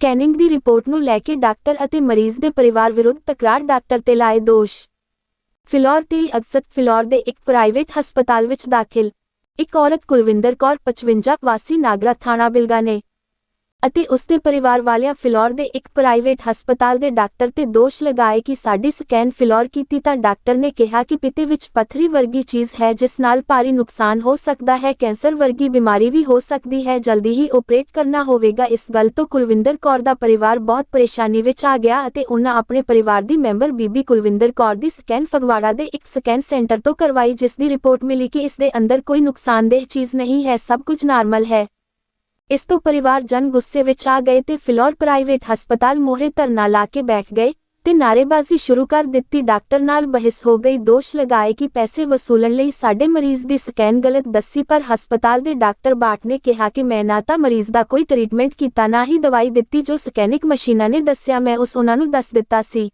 Scanning ਦੀ report ਨੂੰ ਲੈ ਕੇ doctor ਅਤੇ ਮਰੀਜ਼ ਦੇ ਪਰਿਵਾਰ ਵਿਰੁੱਧ ਤਕਰਾਰ ਡਾਕਟਰ ਤੇ ਲਾਏ ਦੋਸ਼। ਫਿਲੌਰ ਤੇ ਅਕਸਰ ਫਿਲੌਰ ਦੇ ਇੱਕ ਪ੍ਰਾਈਵੇਟ ਹਸਪਤਾਲ ਵਿੱਚ ਦਾਖਲ। ਇੱਕ ਔਰਤ ਕੁਲਵਿੰਦਰ ਕੌਰ 55 ਵਾਸੀ ਨਾਗਰਾ ਥਾਣਾ ਬਿਲਗਾ ਨੇ ਅਤੇ ਉਸਦੇ ਪਰਿਵਾਰ ਵਾਲਿਆਂ ਫਿਲੌਰ ਦੇ ਇੱਕ ਪ੍ਰਾਈਵੇਟ ਹਸਪਤਾਲ ਦੇ ਡਾਕਟਰ ਤੇ ਦੋਸ਼ ਲਗਾਏ ਕਿ ਸਾਡੀ ਸਕੈਨ ਫਿਲੌਰ ਕੀਤੀ ਤਾਂ ਡਾਕਟਰ ਨੇ ਕਿਹਾ ਕਿ ਪਿੱਤੇ ਵਿੱਚ ਪੱਥਰੀ ਵਰਗੀ ਚੀਜ਼ ਹੈ ਜਿਸ ਨਾਲ ਭਾਰੀ ਨੁਕਸਾਨ ਹੋ ਸਕਦਾ ਹੈ, ਕੈਂਸਰ ਵਰਗੀ ਬਿਮਾਰੀ ਵੀ ਹੋ ਸਕਦੀ ਹੈ। ਜਲਦੀ ਹੀ ਆਪਰੇਟ ਕਰਨਾ ਹੋਵੇਗਾ। ਇਸ ਗੱਲ ਤੋਂ ਕੁਲਵਿੰਦਰ ਕੌਰ ਦਾ ਪਰਿਵਾਰ ਬਹੁਤ ਪਰੇਸ਼ਾਨੀ ਵਿੱਚ ਆ ਗਿਆ ਅਤੇ ਉਹਨਾਂ ਆਪਣੇ ਪਰਿਵਾਰ ਦੀ ਮੈਂਬਰ ਬੀਬੀ ਕੁਲਵਿੰਦਰ ਕੌਰ ਦੀ ਸਕੈਨ ਫਗਵਾੜਾ ਦੇ ਇੱਕ ਸਕੈਨ ਸੈਂਟਰ ਤੋਂ ਕਰਵਾਈ, ਜਿਸ ਦੀ ਰਿਪੋਰਟ ਮਿਲੀ ਕਿ ਇਸ ਦੇ ਅੰਦਰ ਕੋਈ ਨੁਕਸਾਨਦੇਹ ਚੀਜ਼ ਨਹੀਂ ਹੈ, ਸਭ ਕੁਝ ਨਾਰਮਲ ਹੈ। ਇਸ ਤੋਂ ਪਰਿਵਾਰ ਜਨ ਗੁੱਸੇ ਵਿੱਚ ਆ ਗਏ ਤੇ ਫਿਲੌਰ ਪ੍ਰਾਈਵੇਟ ਹਸਪਤਾਲ ਮੋਹਰੇ ਧਰਨਾ ਲਾ ਕੇ ਬੈਠ ਗਏ ਤੇ ਨਾਅਰੇਬਾਜ਼ੀ ਸ਼ੁਰੂ ਕਰ ਦਿੱਤੀ। ਡਾਕਟਰ ਨਾਲ ਬਹਿਸ ਹੋ ਗਈ। ਦੋਸ਼ ਲਗਾਏ ਕਿ ਪੈਸੇ ਵਸੂਲਣ ਲਈ ਸਾਡੇ ਮਰੀਜ਼ ਦੀ ਸਕੈਨ ਗਲਤ ਦੱਸੀ, ਪਰ ਹਸਪਤਾਲ ਦੇ ਡਾਕਟਰ ਬਾਟ ਨੇ ਕਿਹਾ ਕਿ ਮੈਂ ਨਾ ਤਾਂ ਮਰੀਜ਼ ਦਾ ਕੋਈ ਟ੍ਰੀਟਮੈਂਟ ਕੀਤਾ, ਨਾ ਹੀ ਦਵਾਈ ਦਿੱਤੀ ਜੋ ਸਕੈਨਿਕ ਮਸ਼ੀਨਾਂ ਨੇ ਦੱਸਿਆ। ਮੈਂ ਉਸ ਉਹਨਾਂ ਨੂੰ ਦੱਸ ਦਿੱਤਾ ਸੀ।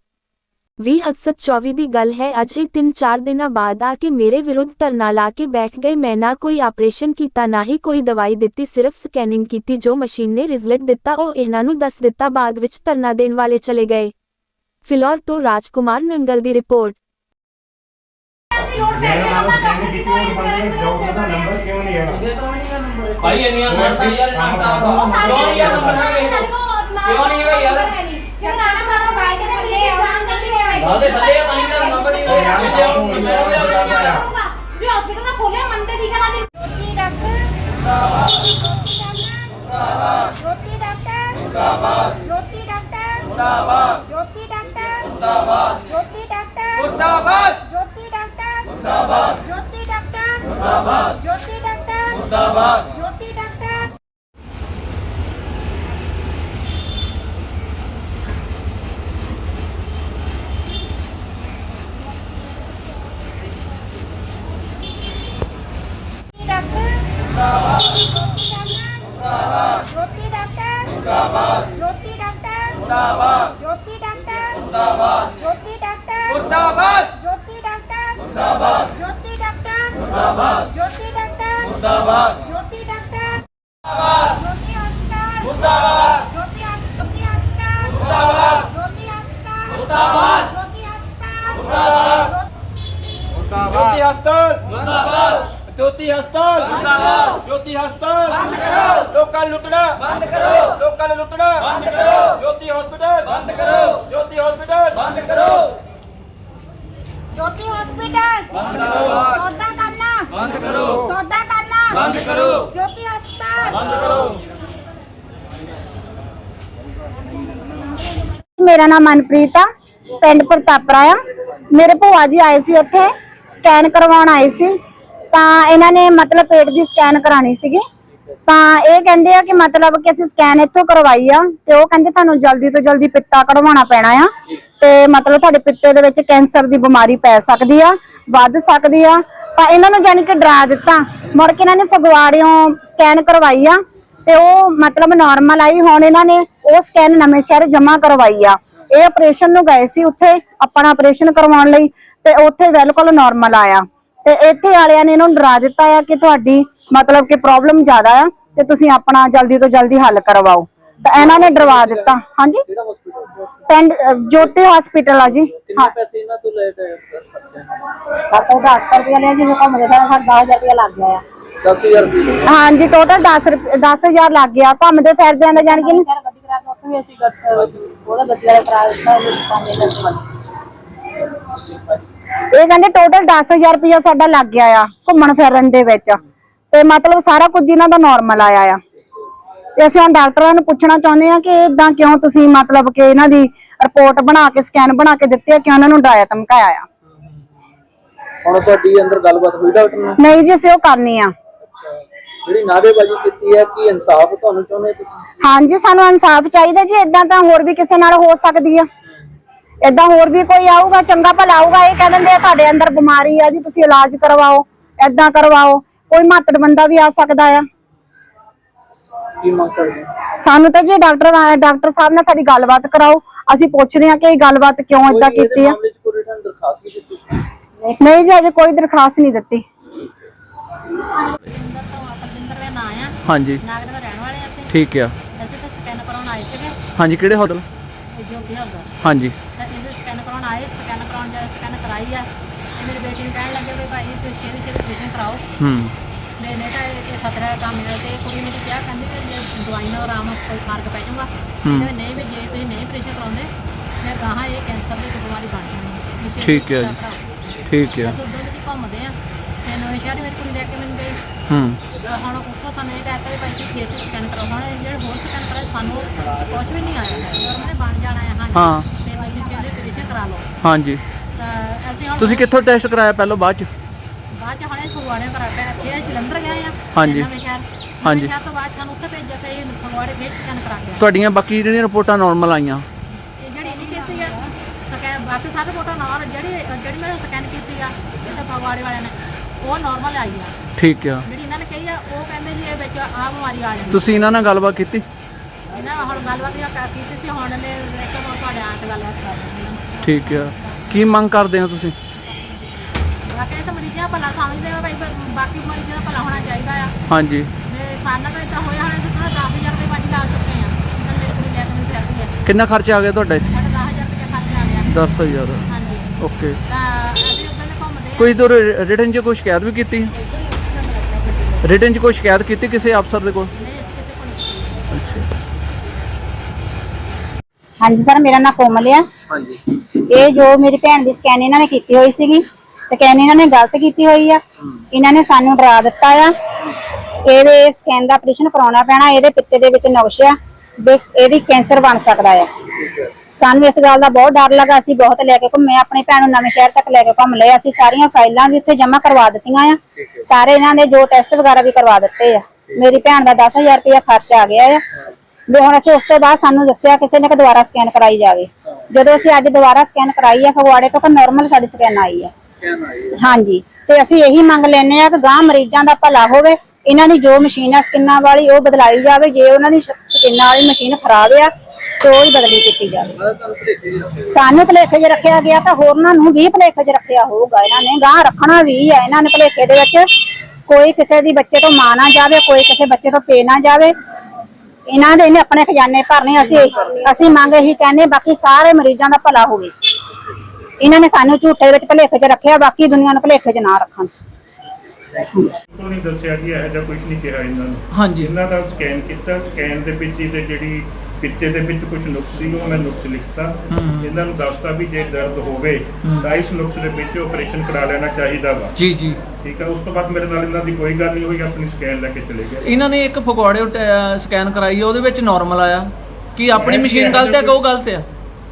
20 ਅਕਸਤ 24 ਦੀ ਗੱਲ ਹੈ ਅੱਜ ਹੀ 3-4 ਦਿਨਾਂ ਬਾਅਦ ਆ ਕੇ ਮੇਰੇ ਵਿਰੁੱਧ ਧਰਨਾ ਲਾ ਕੇ ਬੈਠ ਗਏ ਮੈਂ ਨਾ ਕੋਈ ਆਪਰੇਸ਼ਨ ਕੀਤਾ ਨਾ ਹੀ ਕੋਈ ਦਵਾਈ ਦਿੱਤੀ ਸਿਰਫ ਸਕੈਨਿੰਗ ਕੀਤੀ ਜੋ ਮਸ਼ੀਨ ਨੇ ਰਿਜ਼ਲਟ ਦਿੱਤਾ ਉਹ ਇਹਨਾਂ ਨੂੰ ਦੱਸ ਦਿੱਤਾ ਬਾਅਦ ਵਿੱਚ ਧਰਨਾ ਦੇਣ ਵਾਲੇ ਚਲੇ ਗਏ ਫਿਲੌਰ ਤੋਂ ਰਾਜਕੁਮਾਰ ਨੰਗਲ ਦੀ ਰਿਪੋਰਟ ਮੇਰਾ ਨਾਮ ਸਕੈਨ ਕੀਤੀ ਉਹ ਬੰਦੇ ਜੋਬ ਦਾ ਨੰਬਰ ਕਿਉਂ ਨਹੀਂ ਭਾਈ ਇੰਨੀਆਂ ਯਾਰ ਕਿਉਂ ਨਹੀਂ ਯਾਰ ਨੰਬਰ ਹੈਗੇ ਕਿਉਂ ਨਹੀਂ ਹੈਗਾ ਰਾਹ ਦੇ ਥੱਲੇ ਆ ਤਾਂ ਹੀ ਤਾਂ ਨੰਬਰ ਹੀ ਹੋਇਆ ਮੈਂ ਲਿਆਉਂਗਾ ਤੁਸੀਂ ਹਸਪੀਟਲ ਦਾ ਖੋਲਿਆ ਮਨ ਤੇ ਠੀਕ ਨਾਲ ਰੋਟੀ ਡਾਕਟਰ। ਜਿੰਦਾਬਾਦ ਰੋਟੀ ਡਾਕਟਰ। ਜਿੰਦਾਬਾਦ ਰੋਟੀ ਡਾਕਟਰ। ਜਿੰਦਾਬਾਦ ਮੁਰਦਾਬਾਦ ਜੋਤੀ ਡਾਕਟਰ ਮੁਰਦਾਬਾਦ ਜੋਤੀ ਡਾਕਟਰ ਮੁਰਦਾਬਾਦ ਜੋਤੀ ਡਾਕਟਰ ਮੁਰਦਾਬਾਦ ਜੋਤੀ ਡਾਕਟਰ ਮੁਰਦਾਬਾਦ ਜੋਤੀ ਡਾਕਟਰ ਮੁਰਦਾਬਾਦ ਜੋਤੀ ਡਾਕਟਰ ਜੋਤੀ ਹਸਪਤਾਲ ਮੁਰਦਾਬਾਦ ਜੋਤੀ ਹਸਪਤਾਲ ਮੁਰਦਾਬਾਦ ਜੋਤੀ ਹਸਪਤਾਲ ਮੁਰਦਾਬਾਦ ਜੋਤੀ ਹਸਪਤਾਲ ਮੁਰਦਾਬਾਦ ਜੋਤੀ ਹਸਪਤਾਲ ਮੁਰਦਾਬਾਦ ਜੋਤੀ ਹਸਪਤਾਲ ਮੁਰਦਾਬਾਦ ਜੋਤੀ ਹਸਪਤਾਲ ਬੰਦ ਕਰੋ ਲੋਕਾਂ ਨੂੰ ਲੁੱਟਣਾ ਬੰਦ ਕਰੋ ਲੋਕਾਂ ਨੂੰ ਲੁੱਟਣਾ ਬੰਦ ਕਰੋ ਜੋਤੀ ਹਸਪਤਾਲ ਬੰਦ ਕਰੋ ਜੋਤੀ ਹਸਪਤਾਲ ਬੰਦ ਕਰੋ ਜੋਤੀ ਹਸਪੀਟਲ ਬੰਦ ਕਰੋ ਸੌਦਾ ਕਰਨਾ ਬੰਦ ਕਰੋ ਸੌਦਾ ਕਰਨਾ ਬੰਦ ਕਰੋ ਜੋਤੀ ਹਸਪਤਾਲ ਬੰਦ ਕਰੋ ਮੇਰਾ ਨਾਮ ਮਨਪ੍ਰੀਤ ਆ ਪਿੰਡ ਪ੍ਰਤਾਪਰਾ ਆ ਮੇਰੇ ਭੂਆ ਜੀ ਆਏ ਸੀ ਉੱਥੇ ਸਕੈਨ ਕਰਵਾਉਣ ਆਏ ਸੀ ਤਾਂ ਇਹਨਾਂ ਨੇ ਮਤਲਬ ਪੇਟ ਦੀ ਸਕੈਨ ਕਰਾਣੀ ਸੀਗੀ। ਤਾਂ ਇਹ ਕਹਿੰਦੇ ਆ ਕਿ ਮਤਲਬ ਕਿ ਅਸੀਂ ਸਕੈਨ ਇੱਥੋਂ ਕਰਵਾਈ ਆ ਤੇ ਉਹ ਕਹਿੰਦੇ ਤੁਹਾਨੂੰ ਜਲਦੀ ਤੋਂ ਜਲਦੀ ਪਿੱਤਾ ਕਢਵਾਉਣਾ ਪੈਣਾ ਆ ਤੇ ਮਤਲਬ ਤੁਹਾਡੇ ਪਿੱਤੇ ਦੇ ਵਿੱਚ ਕੈਂਸਰ ਦੀ ਬਿਮਾਰੀ ਪੈ ਸਕਦੀ ਆ, ਵੱਧ ਸਕਦੀ ਆ। ਤਾਂ ਇਹਨਾਂ ਨੂੰ ਜਾਨੀ ਕਿ ਡਰਾ ਦਿੱਤਾ। ਮੁੜ ਕੇ ਇਹਨਾਂ ਨੇ ਫਗਵਾੜਿਓਂ ਸਕੈਨ ਕਰਵਾਈ ਆ ਤੇ ਉਹ ਮਤਲਬ ਨਾਰਮਲ ਆਈ। ਹੁਣ ਇਹਨਾਂ ਨੇ ਉਹ ਸਕੈਨ ਨਵੇਂ ਸ਼ਹਿਰ ਜਮ੍ਹਾਂ ਕਰਵਾਈ ਆ। ਇਹ ਆਪਰੇਸ਼ਨ ਨੂੰ ਗਏ ਸੀ ਉੱਥੇ ਆਪਣਾ ਆਪਰੇਸ਼ਨ ਕਰਵਾਉਣ ਲਈ ਤੇ ਉੱਥੇ ਬਿਲਕੁਲ ਨਾਰਮਲ ਆਇਆ। ਤੇ ਇੱਥੇ ਵਾਲਿਆਂ ਨੇ ਇਹਨਾਂ ਨੂੰ ਡਰਾ ਦਿੱਤਾ ਆ ਕਿ ਤੁਹਾਡੀ ਮਤਲਬ ਕਿ ਪ੍ਰੋਬਲਮ ਜ਼ਿਆਦਾ ਆ ਤੇ ਤੁਸੀਂ ਆਪਣਾ ਜਲਦੀ ਤੋਂ ਜਲਦੀ ਹੱਲ ਕਰਵਾਓ। ਤਾਂ ਇਹਨਾਂ ਨੇ ਡਰਵਾ ਦਿੱਤਾ। ਹਾਂਜੀ? ਪਿੰਡ ਜੋਤੀ ਹਸਪੀਟਲ ਆ ਜੀ। ਹਾਂ। ਪੈਸੇ ਇਹਨਾਂ ਤੋਂ ਲੈ ਸਾਡਾ 800 ਰੁਪਏ ਲਿਆ ਜਿਵੇਂ ਘੁੰਮਦੇ ਫਿਰ ਸਾਡਾ 10000 ਰੁਪਏ ਲੱਗ ਗਿਆ ਆ। 10000 ਰੁਪਏ ਹਾਂਜੀ ਟੋਟਲ 10 ਰੁਪਏ 10000 ਲੱਗ ਗਿਆ। ਘੁੰਮਦੇ ਫਿਰਦੇ ਆਂ ਜਾਨ ਕਿ ਗੱਡੀ ਕਰਾ ਕੇ ਉੱਥੇ ਵੀ ਅਸੀਂ ਗੱਟ- ਉਹਦਾ ਗੱਡੀ ਵਾਲਾ ਕਰਾ ਦਿੱਤਾ ਵੀ ਪਾਉਂਦੇ ਨੇ। ਇਹ ਕਹਿੰਦੇ ਟੋਟਲ 10000 ਰੁਪਇਆ ਸਾਡਾ ਲੱਗ ਗਿਆ ਆ ਘੁੰਮਣ ਫਿਰਨ ਦੇ ਵਿੱਚ। ਤੇ ਮਤਲਬ ਸਾਰਾ ਕੁਝ ਇਹਨਾਂ ਦਾ ਨਾਰਮਲ ਆਇਆ ਆ। ਤੇ ਅਸੀਂ ਹੁਣ ਡਾਕਟਰਾਂ ਨੂੰ ਪੁੱਛਣਾ ਚਾਹੁੰਦੇ ਆ ਕਿ ਇਦਾਂ ਕਿਉਂ ਤੁਸੀਂ ਮਤਲਬ ਕਿ ਇਹਨਾਂ ਦੀ ਰਿਪੋਰਟ ਬਣਾ ਕੇ ਸਕੈਨ ਬਣਾ ਕੇ ਦਿੱਤੀ ਆ ਕਿ ਉਹਨਾਂ ਨੂੰ ਡਾਇਆ ਧਮਕਾਇਆ ਆ? ਹੁਣ ਤੁਹਾਡੀ ਅੰਦਰ ਗੱਲਬਾਤ ਹੋਈ ਡਾਕਟਰ ਨਾਲ? ਨਹੀਂ ਜੀ ਅਸੀਂ ਉਹ ਕਰਨੀ ਆ। ਜਿਹੜੀ ਨਾਅਰੇਬਾਜ਼ੀ ਕੀਤੀ ਹੈ ਕੀ ਇਨਸਾਫ ਤੁਹਾਨੂੰ ਚਾਹੁੰਦੇ ਤੁਸੀਂ? ਹਾਂਜੀ ਸਾਨੂੰ ਇਨਸਾਫ ਚਾਹੀਦਾ ਜੀ ਇਦਾਂ ਤਾਂ ਹੋਰ ਵੀ ਕਿਸੇ ਨਾਲ ਹੋ ਸਕਦੀ ਆ। ਇਦਾਂ ਹੋਰ ਵੀ ਕੋਈ ਆਊਗਾ ਚੰਗਾ ਭਲਾ ਆਊਗਾ ਇਹ ਕਹਿ ਦਿੰਦੇ ਆ ਤੁਹਾਡੇ ਅੰਦਰ ਬਿਮਾਰੀ ਆ ਜੀ ਤੁਸੀਂ ਇਲਾਜ ਕਰਵਾਓ ਇਦਾਂ ਕਰਵਾਓ। ਕੋਈ ਮਾਤੜ ਬੰਦਾ ਵੀ ਆ ਸਕਦਾ ਆ। ਕੀ ਮੰਗ ਕਰਦੇ ਹੋ? ਸਾਨੂੰ ਤਾਂ ਜੀ ਡਾਕਟਰ ਆ- ਡਾਕਟਰ ਸਾਹਿਬ ਨਾਲ ਸਾਡੀ ਗੱਲਬਾਤ ਕਰਾਓ। ਅਸੀਂ ਪੁੱਛਦੇ ਹਾਂ ਕਿ ਇਹ ਗੱਲਬਾਤ ਕਿਉਂ ਇਦਾਂ ਕੀਤੀ ਆ। ਨਹੀਂ ਜੀ ਅਜੇ ਕੋਈ ਦਰਖਾਸਤ ਨਹੀਂ ਦਿੱਤੀ। ਦਾ ਆ ਹਾਂਜੀ। ਨਾਗਰਿਕ ਰਹਿਣ ਵਾਲੇ ਅਸੀਂ ਠੀਕ ਆ। ਅਸੀਂ ਤਾਂ ਸਕੈਨ ਕਰਾਉਣ ਆਏ ਸੀਗੇ। ਹਾਂਜੀ ਕਿਹੜੇ ਹੋਟਲ ਇਹ ਜੋ ਕੀ ਹੁੰਦਾ। ਹਾਂਜੀ ਤਾਂ ਇਹਦੇ ਸਕੈਨ ਕਰਾਉਣ ਆਏ ਸਕੈਨ ਕਰਾਉਣ ਜਾ ਸਕੈਨ ਕਰਾਈ ਆ। ਤੇ ਮੇਰੀ ਬੇਟੀ ਨੂੰ ਕਹਿਣ ਲੱਗੇ ਵੀ ਭਾਈ ਤੁਸੀਂ ਛੇਤੀ ਛੇਤੀ ਆਪਰੇਸ਼ਨ ਕਰਾਓ। ਹੂੰ। ਮੈਂ ਨੇ ਤਾਂ ਇਹ ਖਤਰਾ ਦਾ ਕੰਮ ਹੈ ਤੇ ਕੁੜੀ ਮੇਰੀ ਕਿਹਾ ਕਹਿੰਦੀ ਵੀ ਜੇ ਦਵਾਈ ਨਾਲ ਆਰਾਮ ਕੋਈ ਫ਼ਰਕ ਪੈ ਜਾਊਗਾ। ਕਹਿੰਦੇ ਨਹੀਂ ਵੀ ਜੇ ਤੁਸੀਂ ਨਹੀਂ ਆਪਰੇਸ਼ਨ ਕਰਾਉਂਦੇ ਮੈਂ ਕਹਾਂ ਇਹ ਕੈਂਸਰ ਦੀ ਬਿਮਾਰੀ ਬਣ ਜਾਣੀ ਠੀਕ ਹੈ ਜੀ। ਠੀਕ ਹੈ। ਉਦੋਂ ਦੀ ਘੁੰਮਦੇ ਆ ਤੇ ਨਵੇਂ ਸ਼ਹਿਰ ਮੇਰੀ ਕੁੜੀ ਲੈ ਕੇ ਮੈਨੂੰ ਗਈ। ਹੂੰ। ਤੇ ਹੁਣ ਉੱਥੋਂ ਸਾਨੂੰ ਇਹ ਕਹਿਤਾ ਵੀ ਭਾਈ ਤੁਸੀਂ ਖੇਤ ਸਕੈਨ ਹੁਣ ਇਹ ਜਿਹੜੇ ਹੋਰ ਸਕੈਨ ਕਰਾਏ ਸਾਨੂੰ ਕੁਝ ਵੀ ਨਹੀਂ ਆਇਆ। ਹੈ ਬਣ ਜਾਣਾ ਹੈ ਹਾਂ। ਤੇ ਭਾਈ ਤੁਸੀਂ ਕਹਿੰਦੇ ਆਪਰੇਸ਼ਨ ਕਰਾ ਲਓ। ਹਾਂਜੀ। ਤਾਂ ਅਸੀਂ ਹੁਣ ਤੁਸੀਂ ਕਿੱਥੋਂ ਟੈਸਟ ਕਰਾਇਆ ਪਹਿਲਾਂ ਬਾਅਦ ਚ? ਬਾਅਦ ਚ ਹੁਣੇ ਫਗਵਾੜੇ ਕਰਾ ਇੱਥੇ ਅਸੀਂ ਜਲੰਧਰ ਗਏ ਆ। ਹਾਂਜੀ। ਨਵੇਂ ਸ਼ਹਿਰ। ਹਾਂਜੀ। ਸ਼ਹਿਰ ਤੋਂ ਬਾਅਦ ਸਾਨੂੰ ਉੱਥੇ ਭੇਜਿਆ ਫਿਰ ਇਹ ਫਗਵਾੜੇ ਫੇਰ ਸਕੈਨ ਕਰਾ ਆਏ। ਤੁਹਾਡੀਆਂ ਬਾਕੀ ਜਿਹੜੀਆਂ ਰਿਪੋਰਟਾਂ ਨਾਰਮਲ ਆਈਆਂ? ਇਹ ਜਿਹੜੀ ਨਹੀਂ ਕੀਤੀ ਆ ਸਕੈਨ ਬਾਕੀ ਸਾਰੇ ਫੋਟੋ ਨਾਲ ਜਿਹੜੀ ਜਿਹੜੀ ਮੈਂ ਸਕੈਨ ਕੀਤੀ ਆ ਇਹ ਤਾਂ ਫਗਵਾੜੇ ਵਾਲਿਆਂ ਨੇ ਉਹ ਨਾਰਮਲ ਆਈ ਆ। ਠੀਕ ਆ। ਜਿਹੜੀ ਇਹਨਾਂ ਨੇ ਕਹੀ ਆ ਉਹ ਕਹਿੰਦੇ ਜੀ ਇਹ ਵਿੱਚ ਆ ਬਿਮਾਰੀ ਆ ਜਾਂਦੀ। ਤੁਸੀਂ ਇਹਨਾਂ ਨਾਲ ਗੱਲਬਾਤ ਕੀਤੀ? ਇਹਨਾਂ ਨਾਲ ਹੁਣ ਗੱਲਬਾਤ ਇਹ ਕੀਤੀ ਸੀ ਹੁਣ ਨੇ ਇੱਕ ਹੁਣ ਤੁਹਾਡੇ ਆਂ ਤੇ ਗੱਲਬਾਤ ਕਰ। ਠੀਕ ਆ। ਕੀ ਮੰਗ ਕਰਦੇ ਹੋ ਤੁਸੀਂ? ਬਾਕੀ ਤਾਂ ਮਰੀਜ਼ਾਂ ਭਲਾ ਸਮਝਦੇ ਆ ਭਾਈ ਪਰ ਬਾਕੀ ਮਰੀਜ਼ਾਂ ਦਾ ਭਲਾ ਹੋਣਾ ਚਾਹੀਦਾ ਆ। ਹਾਂਜੀ। ਤੇ ਸਾਡਾ ਤਾਂ ਇਦਾਂ ਹੋਇਆ ਹੋਣਾ ਜਿੱਦਾਂ 10000 ਰੁਪਏ ਬਾਜੀ ਲਾ ਚੁੱਕੇ ਆ। ਤਾਂ ਮੇਰੇ ਕੋਲ ਲੈ ਕੇ ਮੈਨੂੰ ਫਿਰਦੀ ਹੈ ਕਿੰਨਾ ਖਰਚਾ ਆ ਗਿਆ ਤੁਹਾਡਾ? ਇੱਥੇ ਸਾਡਾ 10000 ਰੁਪਏ ਖਰਚ ਆ ਗਿਆ। 10000 ਹਾਂਜੀ। ਓਕੇ। ਤਾਂ ਅਸੀਂ ਉਦੋਂ ਦੇ ਘੁੰਮਦੇ ਆ। ਕੋਈ ਦਰ ਰਿਟਨ 'ਚ ਕੋਈ ਸ਼ਿਕਾਇਤ ਵੀ ਕੀਤੀ? ਰਿਟਨ 'ਚ ਕੋਈ ਸ਼ਿਕਾਇਤ ਕੀਤੀ ਕਿਸੇ ਅਫਸਰ ਦੇ ਕੋਲ ਨਹੀਂ ਕਿਸੇ ਕੋਲ ਨਹੀਂ ਅੱਛਾ ਹਾਂਜੀ ਸਰ ਮੇਰਾ ਨਾਮ ਕੋਮਲ ਆ। ਹਾਂਜੀ। ਇਹ ਜੋ ਮੇਰੀ ਭੈਣ ਦੀ ਸਕੈਨ ਇਹਨਾਂ ਨੇ ਕੀਤੀ ਹੋਈ ਸੀਗੀ ਸਕੈਨ ਇਹਨਾਂ ਨੇ ਗਲਤ ਕੀਤੀ ਹੋਈ ਆ। ਇਹਨਾਂ ਨੇ ਸਾਨੂੰ ਡਰਾ ਦਿੱਤਾ ਆ। ਇਹਦੇ ਸਕੈਨ ਦਾ ਆਪਰੇਸ਼ਨ ਕਰਾਉਣਾ ਪੈਣਾ ਇਹਦੇ ਪਿੱਤੇ ਦੇ ਵਿੱਚ ਨੁਕਸ ਆ ਇਹਦੀ ਕੈਂਸਰ ਬਣ ਸਕਦਾ ਆ। ਸਾਨੂੰ ਇਸ ਗੱਲ ਦਾ ਬਹੁਤ ਡਰ ਲੱਗਾ ਅਸੀਂ ਬਹੁਤ ਲੈ ਕੇ ਘੁੰਮੇ ਆਪਣੇ ਭੈਣ ਨੂੰ ਨਵੇਂ ਸ਼ਹਿਰ ਤੱਕ ਲੈ ਕੇ ਘੁੰਮ ਲਏ ਅਸੀਂ ਸਾਰੀਆਂ ਫਾਈਲਾਂ ਵੀ ਉੱਥੇ ਜਮ੍ਹਾਂ ਕਰਵਾ ਦਿੱਤੀਆਂ ਆ। ਸਾਰੇ ਇਹਨਾਂ ਦੇ ਜੋ ਟੈਸਟ ਵਗੈਰਾ ਵੀ ਕਰਵਾ ਦਿੱਤੇ ਆ। ਮੇਰੀ ਭੈਣ ਦਾ 10000 ਰੁਪਇਆ ਖਰਚ ਆ ਗਿਆ ਆ। ਵੀ ਹੁਣ ਅਸੀਂ ਉਸ ਤੋਂ ਬਾਅਦ ਸਾਨੂੰ ਦੱਸਿਆ ਕਿਸੇ ਨੇ ਕਿ ਦੁਬਾਰਾ ਸਕੈਨ ਕਰਾਈ ਜਾਵੇ। ਜਦੋਂ ਅਸੀਂ ਅੱਜ ਦੁਬਾਰਾ ਸਕੈਨ ਕਰਾਈ ਆ ਫਗਵਾੜੇ ਤੋਂ ਕਿ ਨਾਰਮਲ ਸਾਡੀ ਸਕੈਨ ਆਈ ਆ। ਹਾਂਜੀ। ਤੇ ਅਸੀਂ ਇਹੀ ਮੰਗ ਲੈਨੇ ਆ ਕਿ ਗਾਂ ਮਰੀਜ਼ਾਂ ਦਾ ਭਲਾ ਹੋਵੇ ਇਹਨਾਂ ਦੀ ਜੋ ਮਸ਼ੀਨ ਆ ਸਕਿਨਾਂ ਵਾਲੀ ਉਹ ਬਦਲਾਈ ਜਾਵੇ। ਜੇ ਉਹਨਾਂ ਦੀ ਸਕਿਨਾਂ ਵਾਲੀ ਮਸ਼ੀਨ ਖਰਾਬ ਆ ਤੇ ਉਹ ਹੀ ਬਦਲੀ ਕੀਤੀ ਜਾਵੇ। ਸਾਨੂੰ ਭਲੇਖੇ 'ਚ ਰੱਖਿਆ ਗਿਆ ਤਾਂ ਹੋਰਨਾਂ ਨੂੰ ਵੀ ਭਲੇਖੇ 'ਚ ਰੱਖਿਆ ਹੋਊਗਾ। ਇਹਨਾਂ ਨੇ ਗਾਂ ਰੱਖਣਾ ਵੀ ਆ ਇਹਨਾਂ ਨੇ ਭਲੇਖੇ ਦੇ ਵਿੱਚ। ਕੋਈ ਕਿਸੇ ਦੀ ਬੱਚੇ ਤੋਂ ਮਾਂ ਨਾ ਜਾਵੇ ਕੋਈ ਕਿਸੇ ਬੱਚੇ ਤੋਂ ਪੇ ਨਾ ਜਾਵੇ। ਇਹਨਾਂ ਦੇ ਨੇ ਆਪਣੇ ਖਜ਼ਾਨੇ ਭਰਨੇ ਅਸੀਂ ਅਸੀਂ ਮੰਗ ਇਹੀ ਕਹਿੰਦੇ ਬਾਕੀ ਸਾਰੇ ਮਰੀਜ਼ਾਂ ਦਾ ਭਲਾ ਹੋਵੇ। ਇਹਨਾਂ ਨੇ ਸਾਨੂੰ ਝੂਠੇ ਵਿੱਚ ਭਲੇਖੇ 'ਚ ਰੱਖਿਆ ਬਾਕੀ ਦੁਨੀਆ ਨੂੰ ਭਲੇਖੇ 'ਚ ਨਾ ਰੱਖਣ। ਤੋਂ ਨਹੀਂ ਦੱਸਿਆ ਜੀ ਇਹੋ ਜਿਹਾ ਕੁਝ ਨਹੀਂ ਕਿਹਾ ਇਹਨਾਂ ਨੂੰ। ਹਾਂਜੀ। ਇਹਨਾਂ ਦਾ ਸਕੈਨ ਕੀਤਾ ਸਕੈਨ ਦੇ ਵਿੱਚ ਜਿਹੜੀ ਪਿੱਤੇ ਦੇ ਵਿੱਚ ਕੁਝ ਨੁਕਸ ਸੀ ਉਹ ਮੈਂ ਨੁਕਸ ਲਿਖਤਾ। ਹੂੰ। ਇਹਨਾਂ ਨੂੰ ਦੱਸਤਾ ਵੀ ਜੇ ਦਰਦ ਹੋਵੇ ਹੂੰ। ਤਾਂ ਇਸ ਨੁਕਸ ਦੇ ਵਿੱਚ ਆਪਰੇਸ਼ਨ ਕਰਾ ਲੈਣਾ ਚਾਹੀਦਾ ਵਾ। ਜੀ ਜੀ। ਠੀਕ ਹੈ ਉਸ ਤੋਂ ਬਾਅਦ ਮੇਰੇ ਨਾਲ ਇਹਨਾਂ ਦੀ ਕੋਈ ਗੱਲ ਨਹੀਂ ਹੋਈ ਆਪਣੀ ਸਕੈਨ ਲੈ ਕੇ ਚਲੇ ਗਏ। ਇਹਨਾਂ ਨੇ ਇੱਕ ਫਗਵਾੜੇ ਸਕੈਨ ਕਰਾਈ ਉਹਦੇ ਵਿੱਚ ਨਾਰਮਲ ਆਇਆ। ਕੀ ਆਪਣੀ ਮਸ਼ੀਨ ਗਲਤ ਹੈ ਕਿ ਉਹ ਗਲਤ ਆ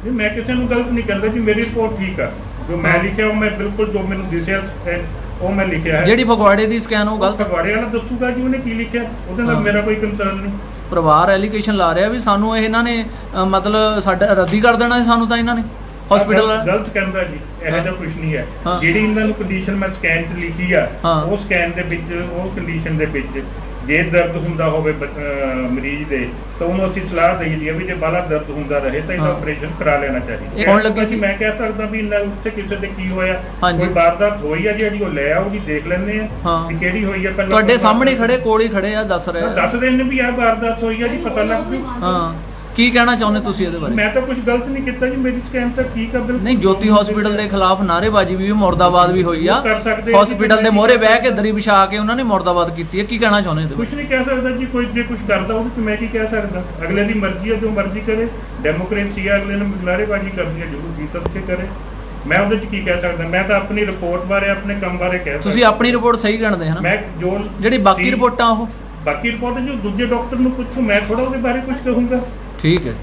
ਜੀ ਮੈਂ ਕਿਸੇ ਨੂੰ ਗਲਤ ਨਹੀਂ ਕਹਿੰਦਾ ਜੀ ਮੇਰੀ ਰਿਪੋਰਟ ਠੀਕ ਆ। ਜੋ ਮੈਂ ਲਿਖਿਆ ਉਹ ਮੈਂ ਬਿਲਕੁਲ ਜੋ ਮੈਨੂੰ ਦਿਸਿਆ ਹੈ, ਉਹ ਮੈਂ ਲਿਖਿਆ ਹੈ ਜਿਹੜੀ ਫਗਵਾੜੇ ਦੀ ਸਕੈਨ ਉਹ ਗਲਤ। ਫਗਵਾੜੇ ਵਾਲਾ ਦੱਸੂਗਾ ਜੀ ਉਹਨੇ ਕੀ ਲਿਖਿਆ ਉਹਦੇ ਨਾਲ ਹਾਂ। ਮੇਰਾ ਕੋਈ ਕੰਸਰਨ ਨਹੀਂ ਪਰਿਵਾਰ ਐਲੀਗੇਸ਼ਨ ਲਾ ਰਿਹਾ ਵੀ ਸਾਨੂੰ ਇਹ ਇਹਨਾਂ ਨੇ ਅ, ਮਤਲਬ ਸਾਡਾ ਰੱਦੀ ਕਰ ਦੇਣਾ ਸੀ ਸਾਨੂੰ ਤਾਂ ਇਹਨਾਂ ਨੇ ਹਸਪੀਟਲ ਗਲਤ- ਗਲਤ ਕਹਿੰਦਾ ਜੀ ਇਹੋ ਜਿਹਾ ਕੁਝ ਨਹੀਂ ਹੈ ਹਾਂ। ਜਿਹੜੀ ਇਹਨਾਂ ਨੂੰ ਕੰਡੀਸ਼ਨ ਮੈਂ ਸਕੈਨ 'ਚ ਲਿਖੀ ਆ ਹਾਂ। ਉਹ ਸਕੈਨ ਦੇ ਵਿੱਚ ਉਹ ਕੰਡੀਸ਼ਨ ਦੇ ਵਿੱਚ ਜੇ ਦਰਦ ਹੁੰਦਾ ਹੋਵੇ ਬ- ਅਹ ਮਰੀਜ਼ ਦੇ ਤਾਂ ਉਹਨੂੰ ਅਸੀਂ ਸਲਾਹ ਦੇਈਦੀ ਆ ਵੀ ਜੇ ਬਾਲਾ ਦਰਦ ਹੁੰਦਾ ਰਹੇ ਤਾਂ ਇਹਦਾ ਹਾਂ। ਆਪਰੇਸ਼ਨ ਕਰਾ ਲੈਣਾ ਚਾਹੀਦਾ ਇਹ ਹੋਣ ਲੱਗੀ ਸੀ? ਮੈਂ ਕਹਿ ਸਕਦਾ ਵੀ ਇਹਨਾਂ ਉੱਥੇ ਕਿਸੇ ਦੇ ਕੀ ਹੋਇਆ ਹਾਂਜੀ। ਕੋਈ ਵਾਰਦਾਤ ਹੋਈ ਆ ਜਿਹੜੀ ਉਹ ਲੈ ਆਉਗੀ ਦੇਖ ਲੈਂਦੇ ਆ ਹਾਂ। ਵੀ ਕਿਹੜੀ ਹੋਈ ਆ ਪਹਿਲਾਂ ਤੁਹਾਡੇ ਸਾਹਮਣੇ ਖੜੇ ਕੋਲ ਹੀ ਖੜੇ ਆ ਦੱਸ ਰਹੇ ਆ। ਦੱਸ ਦੇਣ ਵੀ ਆਹ ਵਾਰਦਾਤ ਹੋਈ ਆ ਜੀ ਪਤਾ ਲੱਗ ਜੂ ਹਾਂ ਕੀ ਕਹਿਣਾ ਚਾਹੁੰਦੇ ਤੁਸੀਂ ਇਹਦੇ ਬਾਰੇ? ਮੈਂ ਤਾਂ ਕੁਝ ਗਲਤ ਨਹੀਂ ਕੀਤਾ ਜੀ ਮੇਰੀ ਸਕੈਨ ਤਾਂ ਠੀਕ ਆ ਬਿਲਕੁਲ। ਨਹੀਂ ਜੋਤੀ ਹਸਪੀਟਲ ਦੇ ਖਿਲਾਫ ਨਾਅਰੇਬਾਜ਼ੀ ਵੀ ਮੁਰਦਾਬਾਦ ਵੀ ਹੋਈ ਆ। ਉਹ ਕਰ ਸਕਦੇ ਆ ਜੀ, ਹਸਪੀਟਲ ਦੇ ਮੋਹਰੇ ਬਹਿ ਕੇ ਦਰੀ ਵਿਛਾ ਕੇ ਉਹਨਾਂ ਨੇ ਮੁਰਦਾਬਾਦ ਕੀਤੀ ਹੈ ਕੀ ਕਹਿਣਾ ਚਾਹੁੰਦੇ ਇਹਦੇ ਕੁਝ ਨਹੀਂ ਕਹਿ ਸਕਦਾ ਜੀ ਕੋਈ ਜੇ ਕੁਝ ਕਰਦਾ ਉਹਦੇ ਚ ਮੈਂ ਕੀ ਕਹਿ ਸਕਦਾ? ਅਗਲੇ ਦੀ ਮਰਜ਼ੀ ਹੈ ਜੋ ਮਰਜ਼ੀ ਕਰੇ। ਡੈਮੋਕ੍ਰੇਸੀ ਹੈ ਅਗਲੇ ਨੂੰ ਨਾਅਰੇਬਾਜ਼ੀ ਕਰਨੀ ਹੈ ਜ਼ਰੂਰ ਜੀ ਸਭ ਕੇ ਕਰੇ। ਮੈਂ ਉਹਦੇ ਚ ਕੀ ਕਹਿ ਸਕਦਾ? ਮੈਂ ਤਾਂ ਆਪਣੀ ਰਿਪੋਰਟ ਬਾਰੇ ਆਪਣੇ ਕੰਮ ਬਾਰੇ ਕਹਿ ਤੁਸੀਂ ਸਕਦਾ ਆਪਣੀ ਰਿਪੋਰਟ ਸਹੀ ਗਣਦੇ ਹਨਾ। ਮੈਂ ਜੋ ਜਿਹੜੀ ਬਾਕੀ ਸੀ- ਰਿਪੋਰਟਾਂ ਉਹ? ਬਾਕੀ ਰਿਪੋਰਟ ਜੋ ਦੂਜੇ ਡਾਕਟਰ ਨੂੰ ਪੁੱਛੋ ਮੈਂ ਥੋੜਾ ਉਹਦੇ ਬਾਰੇ ਕੁਝ ਕਹੂੰਗਾ। ਠੀਕ ਹੈ।